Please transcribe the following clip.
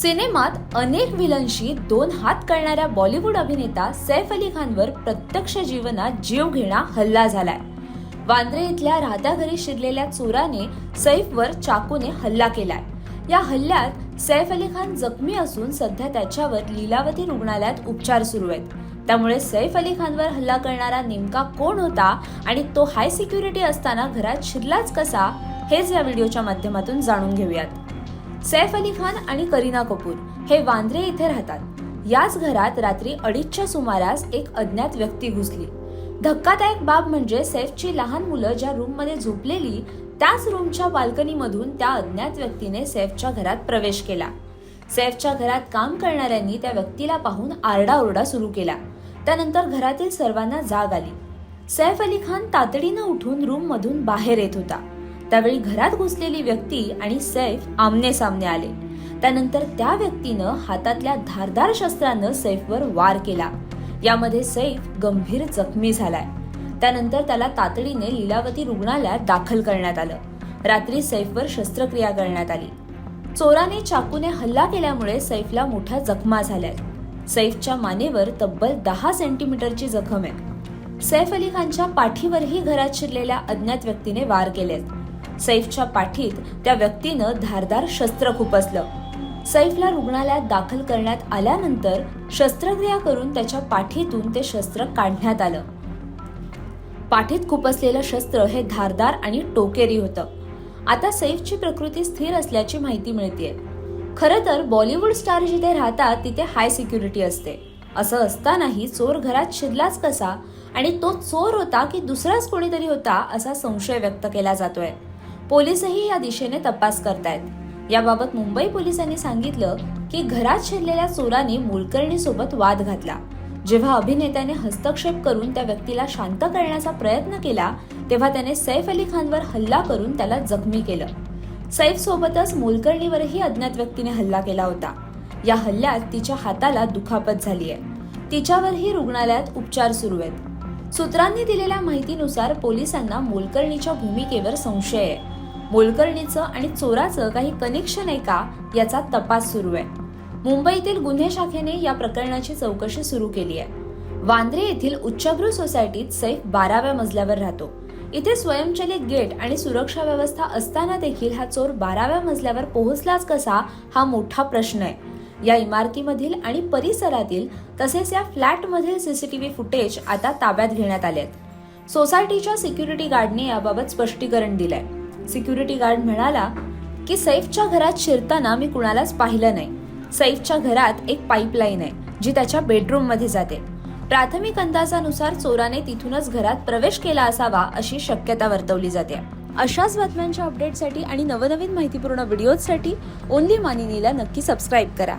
सिनेमात अनेक विलनशी दोन हात करणाऱ्या बॉलिवूड अभिनेता सैफ अली खानवर प्रत्यक्ष जीवनात जीव घेणा हल्ला झालाय. वांद्रे इथल्या राहत्या घरी शिरलेल्या चोराने सैफवर चाकूने हल्ला केलाय. या हल्ल्यात सैफ अली खान जखमी असून सध्या त्याच्यावर लीलावती रुग्णालयात उपचार सुरू आहेत. त्यामुळे सैफ अली खानवर हल्ला करणारा नेमका कोण होता आणि तो हाय सिक्युरिटी असताना घरात शिरलाच कसा हेच या व्हिडिओच्या माध्यमातून जाणून घेऊयात. सैफ अली खान आणि करीना कपूर हे वांद्रे इथे राहतात. याच घरात रात्री अडीचच्या सुमारास एक अज्ञात व्यक्ती घुसली. धक्कादायक बाब म्हणजे सैफची लहान मुलं ज्या रूममध्ये झोपलेली त्याच रूमच्या बाल्कनीमधून त्या अज्ञात व्यक्तीने सैफच्या घरात प्रवेश केला. सैफच्या घरात काम करणाऱ्यांनी त्या व्यक्तीला पाहून आरडाओरडा सुरू केला. त्यानंतर घरातील सर्वांना जाग आली. सैफ अली खान तातडीनं उठून रूममधून बाहेर येत होता. त्यावेळी घरात घुसलेली व्यक्ती आणि सैफ आमने सामने आले. त्यानंतर त्या व्यक्तीनं हातातल्या धारदार शस्त्रानं सैफवर वार केला. यामध्ये सैफ गंभीर जखमी झालाय. त्यानंतर त्याला तातडीने लीलावती रुग्णालयात दाखल करण्यात आलं. रात्री सैफवर शस्त्रक्रिया करण्यात आली. चोराने चाकूने हल्ला केल्यामुळे सैफला मोठ्या जखमा झाल्या. सैफच्या मानेवर तब्बल दहा सेंटीमीटरची जखम आहे. सैफ अली खानच्या पाठीवरही घरात शिरलेल्या अज्ञात व्यक्तीने वार केलेत. सैफच्या पाठीत त्या व्यक्तीनं धारदार शस्त्र खुपसलं. सैफला रुग्णालयात दाखल करण्यात आल्यानंतर शस्त्रक्रिया करून त्याच्या पाठीतून ते शस्त्र काढण्यात आलं. पाठीत खुपसलेलं शस्त्र हे धारदार आणि टोकेरी होतं. आता सैफची प्रकृती स्थिर असल्याची माहिती मिळतेय. खरं तर बॉलिवूड स्टार जिथे राहतात तिथे हाय सिक्युरिटी असते. असं असतानाही चोर घरात शिरलाच कसा आणि तो चोर होता की दुसराच कोणीतरी होता असा संशय व्यक्त केला जातोय. पोलिसही या दिशेने तपास करतायत. याबाबत मुंबई पोलिसांनी सांगितलं की घरात शिरलेल्या चोराने मुलकर्णीसोबत वाद घातला. जेव्हा अभिनेत्याने हस्तक्षेप करून त्या व्यक्तीला शांत करण्याचा प्रयत्न केला तेव्हा त्याने सैफ अली खानवर हल्ला करून त्याला जखमी केलं. सैफ सोबतच मोलकर्णीवरही अज्ञात व्यक्तीने हल्ला केला होता. या हल्ल्यात तिच्या हाताला दुखापत झाली आहे तिच्यावरही रुग्णालयात उपचार सुरू आहेत. सूत्रांनी दिलेल्या माहितीनुसार पोलिसांना मोलकर्णीच्या भूमिकेवर संशय आहे. मोलकर्णीचं आणि चोराचं काही कनेक्शन आहे का याचा तपास सुरू आहे. मुंबईतील गुन्हे शाखेने या प्रकरणाची चौकशी सुरू केली आहे. वांद्रे येथील उच्चभ्रू सोसायटीत सैफ बाराव्या मजल्यावर राहतो. इथे स्वयंचलित गेट आणि सुरक्षा व्यवस्था असताना देखील हा चोर बाराव्या मजल्यावर पोहोचलाच कसा हा मोठा प्रश्न आहे. या इमारतीमधील आणि परिसरातील तसेच या फ्लॅटमधील सीसीटीव्ही फुटेज आता ताब्यात घेण्यात आले आहेत सोसायटीच्या सिक्युरिटी गार्डने याबाबत स्पष्टीकरण दिलंय. सिक्युरिटी गार्ड म्हणाला की सैफच्या घरात शिरताना मी कुणालाच पाहिलं नाही. सैफच्या घरात एक पाईपलाईन आहे जी त्याच्या बेडरूममध्ये जाते. प्राथमिक अंदाजानुसार चोराने तिथूनच घरात प्रवेश केला असावा अशी शक्यता वर्तवली जाते. अशाच बातम्यांच्या अपडेटसाठी आणि नवनवीन माहितीपूर्ण व्हिडिओजसाठी ओनली मानिनीला नक्की सबस्क्राईब करा.